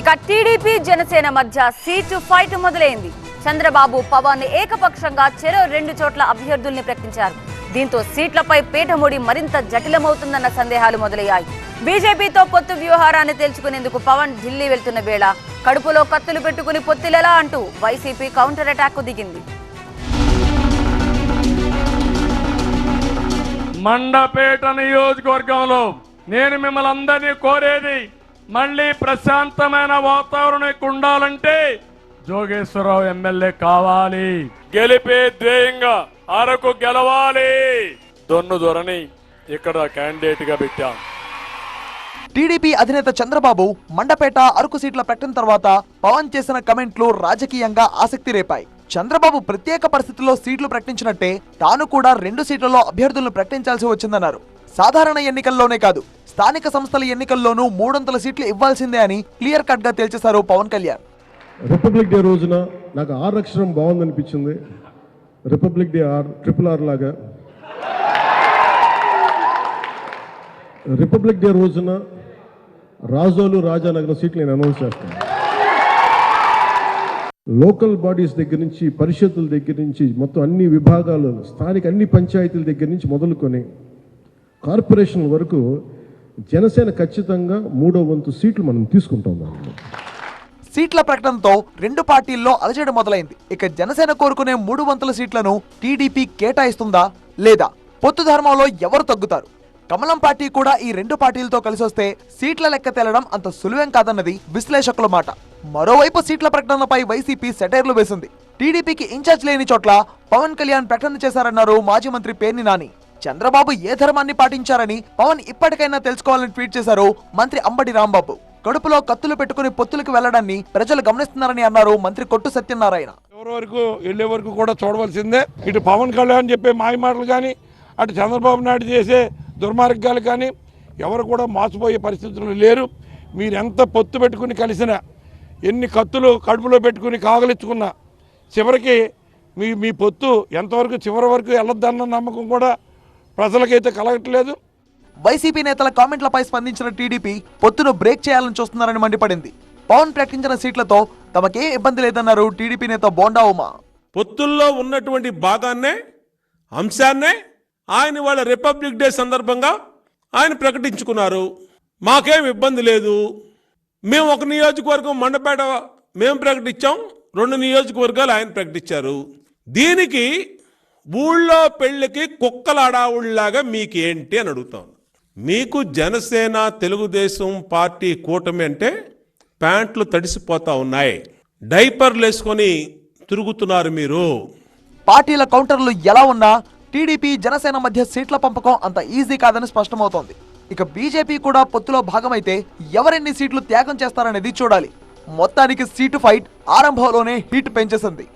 ఇక టీడీపీ జనసేన మధ్య seat fight మొదలైంది. చంద్రబాబు పవన్ ఏకపక్షంగా చెరో రెండు చోట్ల అభ్యర్థుల్ని ప్రకటించారు. దీంతో సీట్లపై పీఠముడి మరింత జటిలమవుతుందన్న సందేహాలు మొదలయ్యాయి. బీజేపీతో పొత్తు వ్యూహారాన్ని తేల్చుకునేందుకు పవన్ ఢిల్లీ వెళ్తున్న వేళ కడుపులో కత్తులు పెట్టుకుని పొత్తిలెలా అంటూ వైసీపీ కౌంటర్ అటాక్ దిగింది. మండపేట నియోజకవర్గంలో నేను మిమ్మల్ని అందరినీ కోరేది మళ్ళీ ప్రశాంతమైన వాతావరణం ఇక్కడ ఉండాలంటే జోగేశ్వరరావు ఎమ్మెల్యే కావాలి. గెలిపే ధ్యేయంగా అరకు గెలవాలి. దొన్ను దొరని ఇక్కడ క్యాండిడేట్గా పెట్టాం. టీడీపీ అధినేత చంద్రబాబు మండపేట అరకు సీట్ల ప్రకటన తర్వాత పవన్ చేసిన కమెంట్లు రాజకీయంగా ఆసక్తి రేపాయి. చంద్రబాబు ప్రత్యేక పరిస్థితుల్లో సీట్లు ప్రకటించినట్టే తాను కూడా రెండు సీట్లలో అభ్యర్థులను ప్రకటించాల్సి వచ్చిందన్నారు. సాధారణ ఎన్నికల్లోనే కాదు స్థానిక సంస్థల ఎన్నికల్లోనూ మూడొంతుల సీట్లు ఇవ్వాల్సిందే అని క్లియర్ కట్గా తేల్చేశారు పవన్ కళ్యాణ్. రిపబ్లిక్ డే రోజున నాకు ఆర్ అక్షరం బాగుందనిపించింది. Republic day R triple R లాగా. రిపబ్లిక్ డే రోజున రాజోలు రాజానగరం సీట్లు నేను అనౌన్స్ చేస్తాను. లోకల్ బాడీస్ దగ్గర నుంచి పరిషత్తుల దగ్గర నుంచి మొత్తం అన్ని విభాగాలు స్థానిక అన్ని పంచాయతీల దగ్గర నుంచి మొదలుకొని కార్పొరేషన్ వరకు జనసేన ఖచ్చితంగా మూడో వంతు సీట్లు మనం తీసుకుంటాం దాంట్లో సీట్ల ప్రకటనతో రెండు పార్టీల్లో అలజడి మొదలైంది. ఇక జనసేన కోరుకునే మూడు వంతుల సీట్లను టీడీపీ కేటాయిస్తుందా లేదా? పొత్తు ధర్మంలో ఎవరు తగ్గుతారు? కమలం పార్టీ కూడా ఈ రెండు పార్టీలతో కలిసి వస్తే సీట్ల లెక్క తేలడం అంత సులువేం కాదన్నది విశ్లేషకుల మాట. మరోవైపు సీట్ల ప్రకటనపై వైసీపీ సెటైర్లు వేసింది. టీడీపీకి ఇన్ఛార్జ్ లేని చోట్ల పవన్ కళ్యాణ్ ప్రకటన చేశారన్నారు మాజీ మంత్రి పేర్ని నాని. చంద్రబాబు ఏ ధర్మాన్ని పాటించారని పవన్ ఇప్పటికైనా తెలుసుకోవాలని ట్వీట్ చేశారు మంత్రి అంబటి రాంబాబు. కడుపులో కత్తులు పెట్టుకుని పొత్తులకు వెళ్ళడాన్ని ప్రజలు గమనిస్తున్నారని అన్నారు మంత్రి కొట్టు సత్యనారాయణ. ఎవరి వరకు వెళ్ళే వరకు కూడా చూడవలసిందే. ఇటు పవన్ కళ్యాణ్ చెప్పే మాయ మాటలు కానీ అటు చంద్రబాబు నాయుడు చేసే దుర్మార్గాలు కానీ ఎవరు కూడా మోసపోయే పరిస్థితులు లేరు. మీరు ఎంత పొత్తు పెట్టుకుని కలిసినా ఎన్ని కత్తులు కడుపులో పెట్టుకుని కాగలిచ్చుకున్నా చివరికి మీ మీ పొత్తు ఎంతవరకు చివరి వరకు వెళ్ళొద్దన్న నమ్మకం కూడా ప్రజలకైతే కలగట్లేదు. వైసీపీ నేతల కామెంట్లపై స్పందించిన టీడీపీ పొత్తును బ్రేక్ చేయాలని చూస్తున్నారని మండిపడింది. పవన్ ప్రకటించిన సీట్లతో తమకే ఇబ్బంది లేదన్నారు టీడీపీ నేత బోండా ఉమా. పొత్తుల్లో ఉన్నటువంటి భాగాన్నే అంశాన్నే ఆయన వాళ్ళ రిపబ్లిక్ డే సందర్భంగా ఆయన ప్రకటించుకున్నారు. మాకేం ఇబ్బంది లేదు. మేము ఒక నియోజకవర్గం మండపేట మేము ప్రకటించాం రెండు నియోజకవర్గాలు ఆయన ప్రకటించారు. దీనికి ఊళ్ళో పెళ్ళికి కుక్కల అడావుళ్ళలాగా మీకేంటి అని అడుగుతాం. మీకు జనసేన తెలుగుదేశం పార్టీ కూటమి అంటే ప్యాంట్లు తడిసిపోతా ఉన్నాయి. డైపర్లు వేసుకొని తిరుగుతున్నారు మీరు. పార్టీల కౌంటర్లు ఎలా ఉన్నా టీడీపీ జనసేన మధ్య సీట్ల పంపకం అంత ఈజీ కాదని స్పష్టమవుతోంది. ఇక బీజేపీ కూడా పొత్తులో భాగమైతే ఎవరెన్ని సీట్లు త్యాగం చేస్తారనేది చూడాలి. మొత్తానికి సీటు ఫైట్ ఆరంభంలోనే హీట్ పెంచేసింది.